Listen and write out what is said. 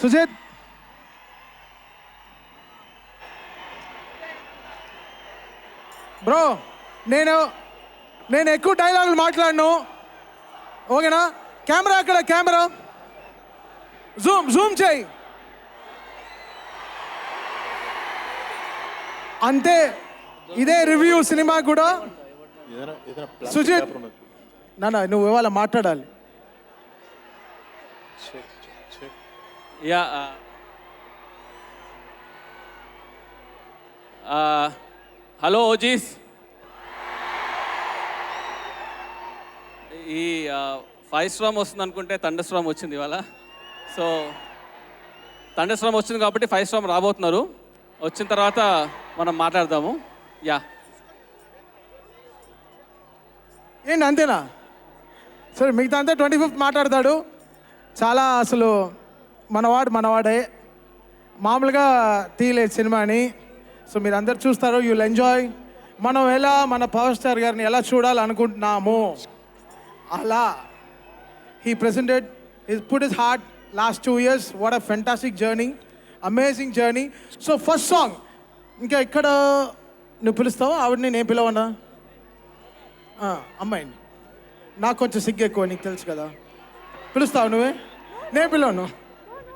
Sujith. Bro నేను నేను ఎక్కువ డైలాగులు మాట్లాడను. ఓకేనా? కెమెరా అక్కడ కెమెరా. జూమ్ జూమ్ చేయి. అంతే ఇదే రివ్యూ సినిమా కూడా. సుజిత్ నాన్న నువ్వు ఇవాళ మాట్లాడాలి. యా హలో ఓజీస్ ఈ uh, ఫైవ్ స్ట్రామ్ వస్తుంది అనుకుంటే థండర్ స్ట్రామ్ వచ్చింది ఇవాళ. సో థండర్ స్ట్రామ్ వచ్చింది కాబట్టి ఫైవ్ స్ట్రామ్ రాబోతున్నారు. వచ్చిన తర్వాత మనం మాట్లాడదాము. యా ఏంటి అంతేనా? సరే మిగతా అంతా ట్వంటీ ఫిఫ్త్ మాట్లాడతాడు. చాలా అసలు మనవాడు మనవాడే. మామూలుగా తీయలేదు సినిమాని. సో మీరు అందరు చూస్తారు యూల్ ఎంజాయ్ మనం ఎలా మన పవర్ స్టార్ గారిని ఎలా చూడాలనుకుంటున్నాము అలా he presented his put is heart last two years what a fantastic journey amazing journey so first song ఇంకా ఇక్కడ నువ్వు పిలుస్తావు? ఆవిడని నేను పిలవనా? అమ్మాయిని. నాకు కొంచెం సిగ్గు ఎక్కువ నీకు తెలుసు కదా. పిలుస్తావు నువ్వే? నేను పిలవను.